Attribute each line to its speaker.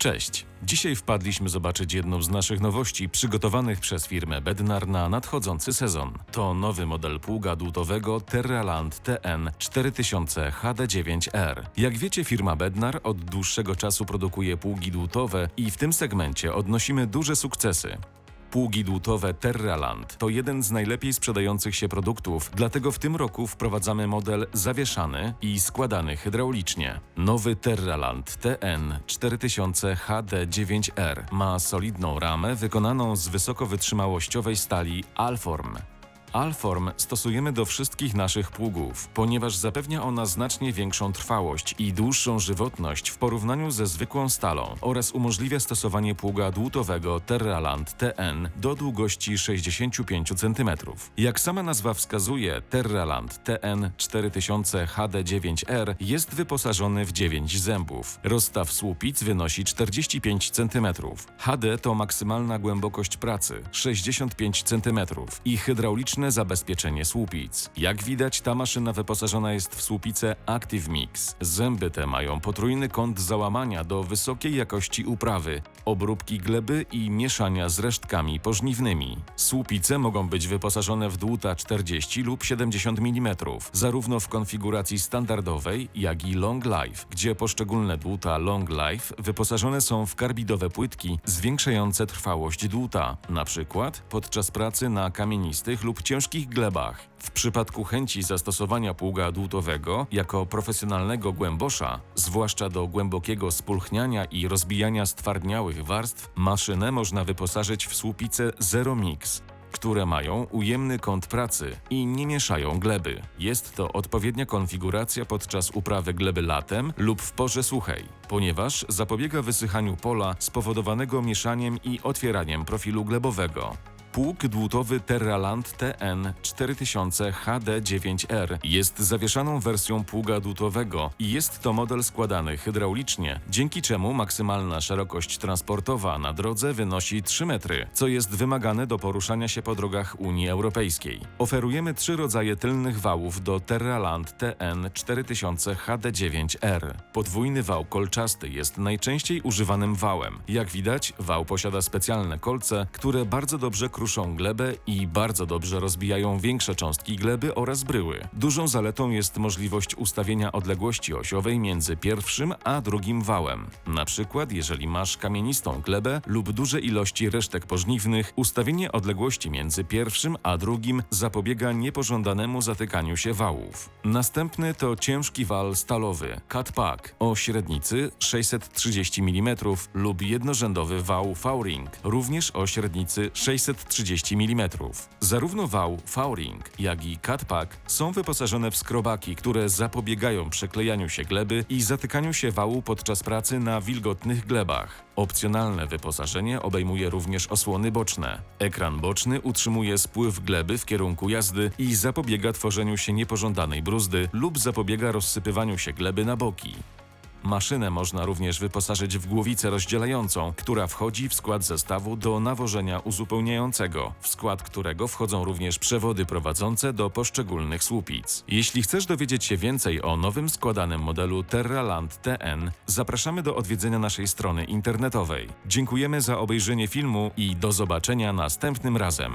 Speaker 1: Cześć! Dzisiaj wpadliśmy zobaczyć jedną z naszych nowości przygotowanych przez firmę Bednar na nadchodzący sezon. To nowy model pługa dłutowego Terraland TN 4000 HD9R. Jak wiecie, firma Bednar od dłuższego czasu produkuje pługi dłutowe i w tym segmencie odnosimy duże sukcesy. Pługi dłutowe Terraland to jeden z najlepiej sprzedających się produktów, dlatego w tym roku wprowadzamy model zawieszany i składany hydraulicznie. Nowy Terraland TN 4000 HD9R ma solidną ramę wykonaną z wysokowytrzymałościowej stali Alform. Alform stosujemy do wszystkich naszych pługów, ponieważ zapewnia ona znacznie większą trwałość i dłuższą żywotność w porównaniu ze zwykłą stalą oraz umożliwia stosowanie pługa dłutowego Terraland TN do długości 65 cm. Jak sama nazwa wskazuje, Terraland TN 4000 HD9R jest wyposażony w 9 zębów. Rozstaw słupic wynosi 45 cm. HD to maksymalna głębokość pracy 65 cm i zabezpieczenie słupic. Jak widać, ta maszyna wyposażona jest w słupicę Active Mix. Zęby te mają potrójny kąt załamania do wysokiej jakości uprawy, obróbki gleby i mieszania z resztkami pożniwnymi. Słupice mogą być wyposażone w dłuta 40 lub 70 mm, zarówno w konfiguracji standardowej, jak i Long Life, gdzie poszczególne dłuta Long Life wyposażone są w karbidowe płytki zwiększające trwałość dłuta, na przykład podczas pracy na kamienistych lub ciężkich glebach. W przypadku chęci zastosowania pługa dłutowego jako profesjonalnego głębosza, zwłaszcza do głębokiego spulchniania i rozbijania stwardniałych warstw, maszynę można wyposażyć w słupice Zero Mix, które mają ujemny kąt pracy i nie mieszają gleby. Jest to odpowiednia konfiguracja podczas uprawy gleby latem lub w porze suchej, ponieważ zapobiega wysychaniu pola spowodowanego mieszaniem i otwieraniem profilu glebowego. Pług dłutowy Terraland TN 4000 HD9R jest zawieszaną wersją pługa dłutowego i jest to model składany hydraulicznie, dzięki czemu maksymalna szerokość transportowa na drodze wynosi 3 metry, co jest wymagane do poruszania się po drogach Unii Europejskiej. Oferujemy trzy rodzaje tylnych wałów do Terraland TN 4000 HD9R. Podwójny wał kolczasty jest najczęściej używanym wałem. Jak widać, wał posiada specjalne kolce, które bardzo dobrze kruszą glebę i bardzo dobrze rozbijają większe cząstki gleby oraz bryły. Dużą zaletą jest możliwość ustawienia odległości osiowej między pierwszym a drugim wałem. Na przykład, jeżeli masz kamienistą glebę lub duże ilości resztek pożniwnych, ustawienie odległości między pierwszym a drugim zapobiega niepożądanemu zatykaniu się wałów. Następny to ciężki wal stalowy Cut Pack o średnicy 630 mm lub jednorzędowy wał V-ring, również o średnicy 630 mm. Zarówno wał V-ring, jak i Catpack są wyposażone w skrobaki, które zapobiegają przeklejaniu się gleby i zatykaniu się wału podczas pracy na wilgotnych glebach. Opcjonalne wyposażenie obejmuje również osłony boczne. Ekran boczny utrzymuje spływ gleby w kierunku jazdy i zapobiega tworzeniu się niepożądanej bruzdy lub zapobiega rozsypywaniu się gleby na boki. Maszynę można również wyposażyć w głowicę rozdzielającą, która wchodzi w skład zestawu do nawożenia uzupełniającego, w skład którego wchodzą również przewody prowadzące do poszczególnych słupic. Jeśli chcesz dowiedzieć się więcej o nowym składanym modelu Terraland TN, zapraszamy do odwiedzenia naszej strony internetowej. Dziękujemy za obejrzenie filmu i do zobaczenia następnym razem.